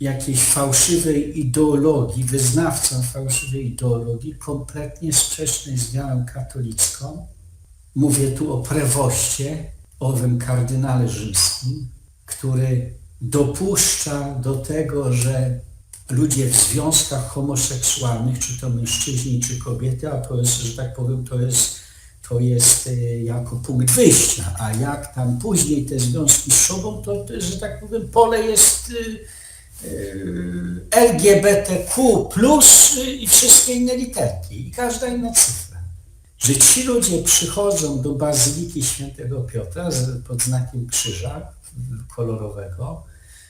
jakiejś fałszywej ideologii, wyznawcą fałszywej ideologii, kompletnie sprzecznej z wiarą katolicką. Mówię tu o prewoście, owym kardynale rzymskim, który dopuszcza do tego, że ludzie w związkach homoseksualnych, czy to mężczyźni, czy kobiety, a to jest, że tak powiem, to jest, to jest e, jako punkt wyjścia, a jak tam później te związki z sobą, to, to że tak powiem, pole jest e, LGBTQ plus y, i wszystkie inne literki i każda inna cyfra. Że ci ludzie przychodzą do Bazyliki Świętego Piotra pod znakiem krzyża kolorowego,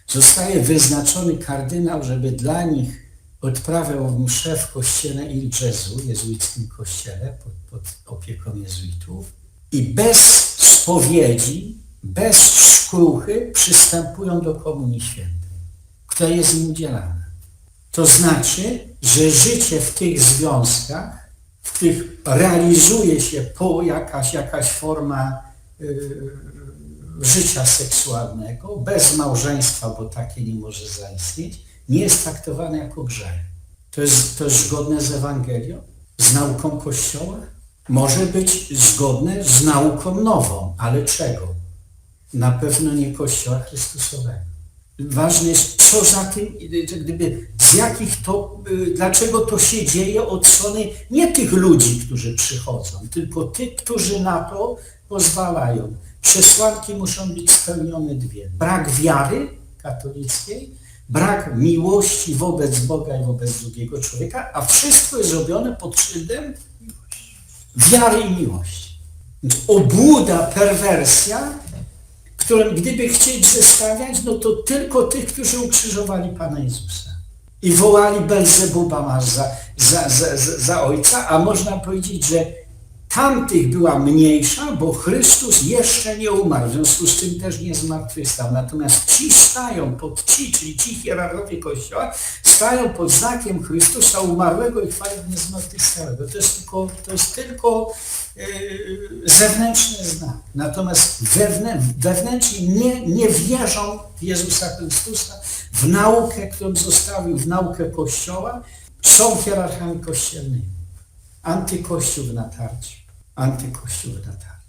zostaje wyznaczony kardynał, żeby dla nich odprawiał mszę w kościele Il Gesù, jezuickim kościele, pod, pod opieką jezuitów i bez spowiedzi, bez szkruchy przystępują do Komunii Świętej, która jest im udzielana. To znaczy, że życie w tych związkach, w których realizuje się po jakaś, jakaś forma yy, życia seksualnego, bez małżeństwa, bo takie nie może zaistnieć, nie jest traktowane jako grzech. To jest, to jest zgodne z Ewangelią, z nauką Kościoła? Może być zgodne z nauką nową, ale czego? Na pewno nie Kościoła Chrystusowego. Ważne jest, co za tym, gdyby, z jakich to, y, dlaczego to się dzieje od strony nie tych ludzi, którzy przychodzą, tylko tych, którzy na to pozwalają. Przesłanki muszą być spełnione dwie. Brak wiary katolickiej, brak miłości wobec Boga i wobec drugiego człowieka, a wszystko jest robione pod szyldem wiary i miłości. Obłuda, perwersja, którą gdyby chcieć zestawiać, no to tylko tych, którzy ukrzyżowali Pana Jezusa. I wołali Belzebuba masz za, za, za, za, za ojca, a można powiedzieć, że tamtych była mniejsza, bo Chrystus jeszcze nie umarł, w związku z tym też nie zmartwychwstał. Natomiast ci stają pod ci, czyli ci hierarchowie Kościoła, stają pod znakiem Chrystusa umarłego i chwalią nie zmartwychwstałego. To jest tylko, to jest tylko yy, zewnętrzny znak. Natomiast wewnę, nie, nie wierzą w Jezusa Chrystusa, w naukę, którą zostawił, w naukę Kościoła, są hierarchami kościelnymi. Antykościół w natarciu. Antykościół w natarciu.